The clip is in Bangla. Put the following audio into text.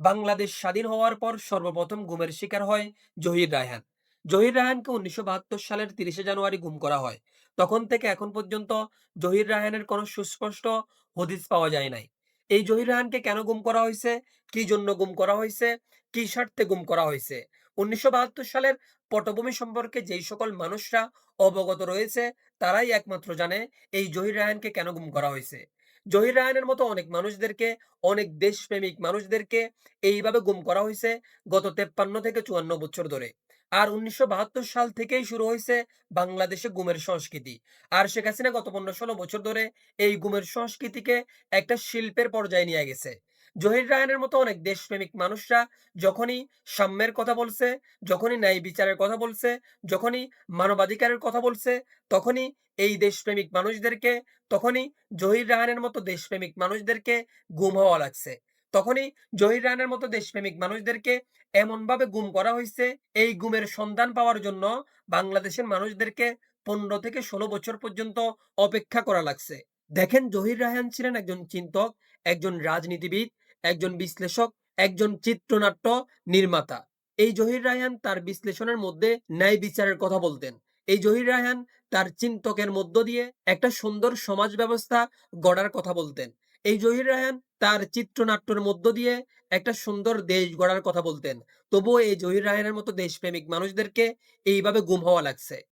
বাংলাদেশ স্বাধীন হওয়ার পর সর্বপ্রথম গুমের শিকার হয় জহির রায়হান। জহির রায়হানকে উনিশশো বাহাত্তর সালের তিরিশে জানুয়ারি গুম করা হয়। তখন থেকে এখন পর্যন্ত জহির রায়হানের কোনো সুস্পষ্ট হদিস পাওয়া যায় নাই। এই জহির রায়হানকে কেন গুম করা হয়েছে? কি জন্য গুম করা হয়েছে? কি স্বার্থে গুম করা হয়েছে? উনিশশো বাহাত্তর সালের পটভূমি সম্পর্কে যেই সকল মানুষরা অবগত রয়েছে, তারাই একমাত্র জানে এই জহির রায়হানকে কেন গুম করা হয়েছে। জহির রায়নের মতো অনেক মানুষদেরকে, অনেক দেশপ্রেমিক মানুষদেরকে এইভাবে গুম করা হয়েছে গত তেপ্পান্ন থেকে চুয়ান্ন বছর ধরে। আর উনিশশো বাহাত্তর সাল থেকেই শুরু হয়েছে বাংলাদেশে গুমের সংস্কৃতি। আর শেখ হাসিনা গত পনেরো ষোলো বছর ধরে এই গুমের সংস্কৃতিকে একটা শিল্পের পর্যায়ে নিয়ে গেছে। জহির রায়হানের মতো অনেক দেশপ্রেমিক মানুষরা যখনই সাম্যের কথা বলছে, যখনই ন্যায় বিচারের কথা বলছে, যখনই মানবাধিকারের কথা বলছে, তখনই এই দেশপ্রেমিক মানুষদেরকে, তখনই জহির রায়হানের মতো দেশপ্রেমিক মানুষদেরকে গুম হওয়া লাগছে। তখনই জহির রায়হানের মতো দেশপ্রেমিক মানুষদেরকে এমনভাবে গুম করা হয়েছে, এই গুমের সন্ধান পাওয়ার জন্য বাংলাদেশের মানুষদেরকে পনেরো থেকে ষোলো বছর পর্যন্ত অপেক্ষা করা লাগছে। দেখেন জহির রায়হান ছিলেন একজন চিন্তক, একজন রাজনীতিবিদ, একজন বিশ্লেষক, একজন চিত্রনাট্য নির্মাতা। এই জহির রায়হান তার বিশ্লেষণের মধ্যে ন্যায় বিচারের কথা বলতেন। এই জহির রায়হান তার চিন্তকের মধ্য দিয়ে একটা সুন্দর সমাজ ব্যবস্থা গড়ার কথা বলতেন। এই জহির রায়হান তার চিত্রনাট্যের মধ্য দিয়ে একটা সুন্দর দেশ গড়ার কথা বলতেন। তবুও এই জহির রায়হানের মতো দেশপ্রেমিক মানুষদেরকে এইভাবে গুম হওয়া লাগছে।